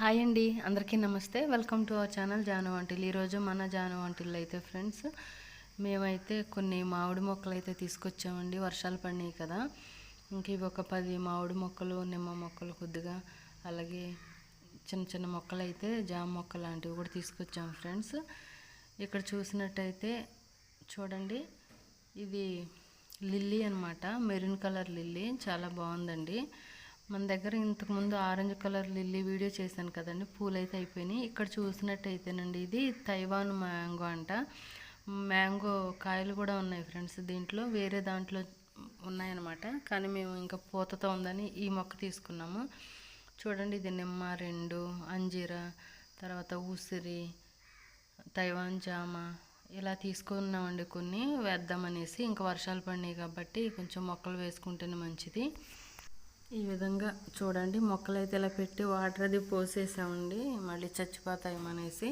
Hi అండి అందరికీ నమస్తే. Welcome to our channel Janu Vantil. ఈరోజు మన జాను వంటిల్ అయితే ఫ్రెండ్స్ మేమైతే కొన్ని మామిడి మొక్కలు అయితే తీసుకొచ్చామండి. వర్షాలు పడినాయి కదా ఇంక ఇవి ఒక పది మామిడి మొక్కలు నిమ్మ మొక్కలు కొద్దిగా అలాగే చిన్న చిన్న మొక్కలు అయితే జామ మొక్కలు లాంటివి కూడా తీసుకొచ్చాము ఫ్రెండ్స్. ఇక్కడ చూసినట్టయితే చూడండి ఇది లిల్లీ అనమాట మెరూన్ కలర్ లిల్లీ చాలా బాగుందండి. మన దగ్గర ఇంతకుముందు ఆరెంజ్ కలర్ లిల్లీ వీడియో చేశాను కదండి. పూలు అయితే అయిపోయినాయి. ఇక్కడ చూసినట్టయితేనండి ఇది తైవాన్ మ్యాంగో అంట. మ్యాంగో కాయలు కూడా ఉన్నాయి ఫ్రెండ్స్. దీంట్లో వేరే దాంట్లో ఉన్నాయన్నమాట. కానీ మేము ఇంకా పూతతో ఉందని ఈ మొక్క తీసుకున్నాము. చూడండి ఇది నిమ్మ రెండు అంజీరా తర్వాత ఉసిరి తైవాన్ జామ ఇలా తీసుకున్నామండి కొన్ని. వేద్దామనేసి ఇంకా వర్షాలు పడినాయి కాబట్టి కొంచెం మొక్కలు వేసుకుంటేనే మంచిది. ఈ విధంగా చూడండి మొక్కలు అయితే ఇలా పెట్టి వాటర్ అది పోసేసామండి. మళ్ళీ చచ్చిపోతాయమనేసి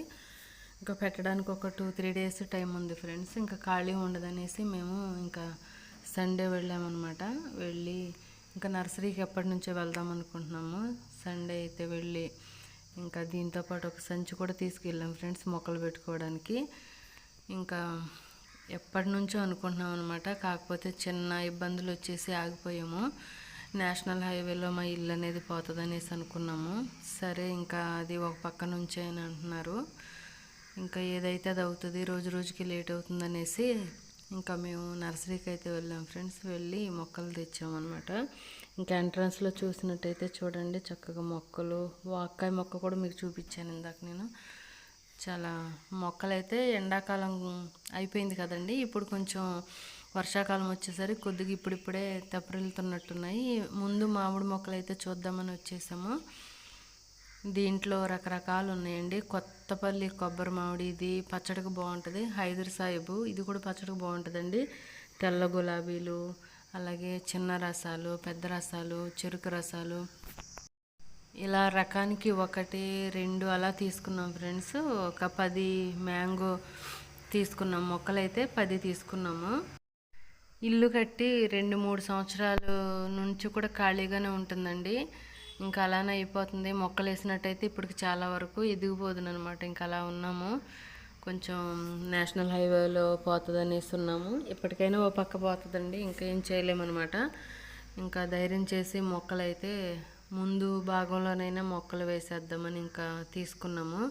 ఇంకా పెట్టడానికి ఒక టూ త్రీ డేస్ టైం ఉంది ఫ్రెండ్స్ ఇంకా ఖాళీ ఉండదనేసి మేము ఇంకా సండే వెళ్ళామన్నమాట. వెళ్ళి ఇంకా నర్సరీకి ఎప్పటి నుంచో వెళ్దాం అనుకుంటున్నాము. సండే అయితే వెళ్ళి ఇంకా దీంతో పాటు ఒక సంచి కూడా తీసుకెళ్ళాం ఫ్రెండ్స్ మొక్కలు పెట్టుకోవడానికి. ఇంకా ఎప్పటి నుంచో అనుకుంటున్నాం అనమాట కాకపోతే చిన్న ఇబ్బందులు వచ్చేసి ఆగిపోయాము. నేషనల్ హైవేలో మా ఇల్లు అనేది పోతుంది అనేసి అనుకున్నాము. సరే ఇంకా అది ఒక పక్క నుంచే అని అంటున్నారు. ఇంకా ఏదైతే అది అవుతుంది రోజు రోజుకి లేట్ అవుతుంది అనేసి ఇంకా మేము నర్సరీకి అయితే వెళ్ళాం ఫ్రెండ్స్. వెళ్ళి మొక్కలు తెచ్చామన్నమాట. ఇంకా ఎంట్రన్స్లో చూసినట్టయితే చూడండి చక్కగా మొక్కలు వాక్కాయ మొక్క కూడా మీకు చూపించాను ఇందాక నేను. చాలా మొక్కలైతే ఎండాకాలం అయిపోయింది కదండి. ఇప్పుడు కొంచెం వర్షాకాలం వచ్చేసరికి కొద్దిగా ఇప్పుడిప్పుడే తెప్పరిల్లుతున్నట్టున్నాయి. ముందు మామిడి మొక్కలు అయితే చూద్దామని వచ్చేసాము. దీంట్లో రకరకాలు ఉన్నాయండి కొత్తపల్లి కొబ్బరి మామిడి ఇది పచ్చడికి బాగుంటుంది. హైదర్ సాహిబు ఇది కూడా పచ్చడికి బాగుంటుందండి. తెల్ల గులాబీలు అలాగే చిన్న రసాలు పెద్ద రసాలు చెరుకు రసాలు. ఇలా రకానికి ఒకటి రెండు అలా తీసుకున్నాం ఫ్రెండ్స్. ఒక పది మ్యాంగో తీసుకున్నాం. మొక్కలైతే పది తీసుకున్నాము. ఇల్లు కట్టి రెండు మూడు సంవత్సరాల నుంచి కూడా ఖాళీగానే ఉంటుందండి. ఇంకా అలానే అయిపోతుంది. మొక్కలు వేసినట్టయితే ఇప్పటికి చాలా వరకు ఎదిగిపోతుంది అనమాట ఇంకా అలా ఉన్నాము. కొంచెం నేషనల్ హైవేలో పోతుంది అనేసి ఉన్నాము. ఇప్పటికైనా ఓ పక్క పోతుందండి. ఇంకా ఏం చేయలేమన్నమాట. ఇంకా ధైర్యం చేసి మొక్కలైతే ముందు భాగంలోనైనా మొక్కలు వేసేద్దామని ఇంకా తీసుకున్నాము.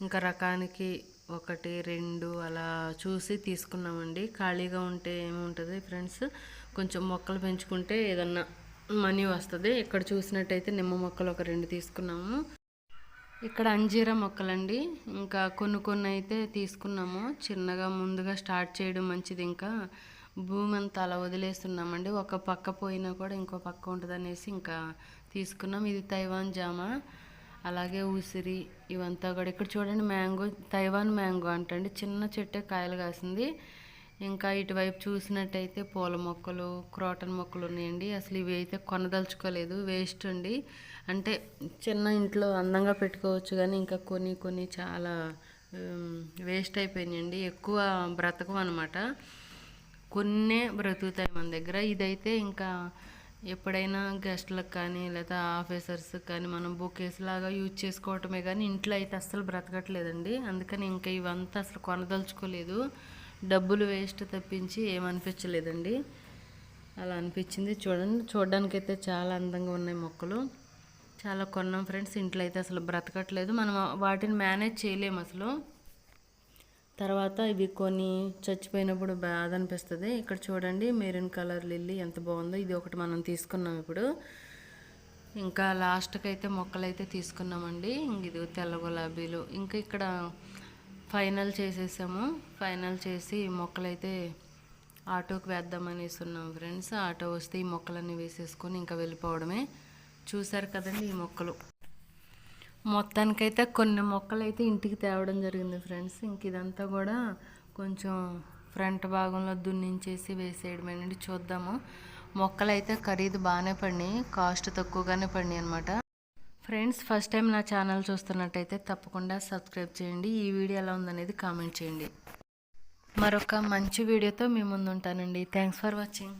ఇంకా రకానికి ఒకటి రెండు అలా చూసి తీసుకున్నామండి. ఖాళీగా ఉంటే ఏముంటుంది ఫ్రెండ్స్? కొంచెం మొక్కలు పెంచుకుంటే ఏదన్నా మనీ వస్తుంది. ఇక్కడ చూసినట్టయితే నిమ్మ మొక్కలు ఒక రెండు తీసుకున్నాము. ఇక్కడ అంజీరా మొక్కలండి. ఇంకా కొన్ని కొన్ని అయితే తీసుకున్నాము. చిన్నగా ముందుగా స్టార్ట్ చేయడం మంచిది. ఇంకా భూమి అంతా అలా వదిలేస్తున్నామండి. ఒక పక్క పోయినా కూడా ఇంకో పక్క ఉంటుంది అనేసి ఇంకా తీసుకున్నాం. ఇది తైవాన్ జామ. అలాగే ఉసిరి ఇవంతా కూడా. ఇక్కడ చూడండి మ్యాంగో తైవాన్ మ్యాంగో అంటండి. చిన్న చెట్టే కాయలు కాసింది. ఇంకా ఇటువైపు చూసినట్టయితే పూల మొక్కలు క్రోటన్ మొక్కలు ఉన్నాయండి. అసలు ఇవి అయితే కొనదలుచుకోలేదు. వేస్ట్ అండి. అంటే చిన్న ఇంట్లో అందంగా పెట్టుకోవచ్చు కానీ ఇంకా కొన్ని కొన్ని చాలా వేస్ట్ అయిపోయినాయండి. ఎక్కువ బ్రతకం అనమాట కొన్నే బ్రతుకుతాయి మన దగ్గర. ఇదైతే ఇంకా ఎప్పుడైనా గెస్ట్లకు కానీ లేదా ఆఫీసర్స్ కానీ మనం బొకేస్ లాగా యూజ్ చేసుకోవటమే కానీ ఇంట్లో అయితే అస్సలు బ్రతకట్లేదండి. అందుకని ఇంకా ఇవంతా అసలు కొనదలుచుకోలేదు. డబ్బులు వేస్ట్ తప్పించి ఏమనిపించలేదండి. అలా అనిపించింది. చూడండి చూడడానికి అయితే చాలా అందంగా ఉన్నాయి మొక్కలు. చాలా కొన్నాం ఫ్రెండ్స్ ఇంట్లో అయితే అసలు బ్రతకట్లేదు. మనం వాటిని మేనేజ్ చేయలేము అసలు. తర్వాత ఇవి కొన్ని చచ్చిపోయినప్పుడు బాధ అనిపిస్తుంది. ఇక్కడ చూడండి మెరూన్ కలర్ లిల్లీ ఎంత బాగుందో. ఇది ఒకటి మనం తీసుకున్నాం ఇప్పుడు. ఇంకా లాస్ట్కి అయితే మొక్కలు అయితే తీసుకున్నామండి ఇది తెల్ల గులాబీలు. ఇంకా ఇక్కడ ఫైనల్ చేసేసాము. ఫైనల్ చేసి మొక్కలైతే ఆటోకి వేద్దామనేసి ఉన్నాం ఫ్రెండ్స్. ఆటో వస్తే ఈ మొక్కలన్నీ వేసేసుకొని ఇంకా వెళ్ళిపోవడమే. చూసారు కదండి ఈ మొక్కలు. మొత్తానికైతే కొన్ని మొక్కలు అయితే ఇంటికి తేవడం జరిగింది ఫ్రెండ్స్. ఇంక ఇదంతా కూడా కొంచెం ఫ్రంట్ భాగంలో దున్నించేసి వేసేయడమేనండి చూద్దాము. మొక్కలు అయితే ఖరీదు బాగానే పడినాయి కాస్ట్ తక్కువగానే పడినాయి అనమాట ఫ్రెండ్స్ ఫస్ట్ టైం నా ఛానల్ చూస్తున్నట్టయితే తప్పకుండా సబ్స్క్రైబ్ చేయండి. ఈ వీడియో ఎలా ఉందనేది కామెంట్ చేయండి. మరొక మంచి వీడియోతో మీ ముందు ఉంటానండి థ్యాంక్స్ ఫర్ వాచింగ్.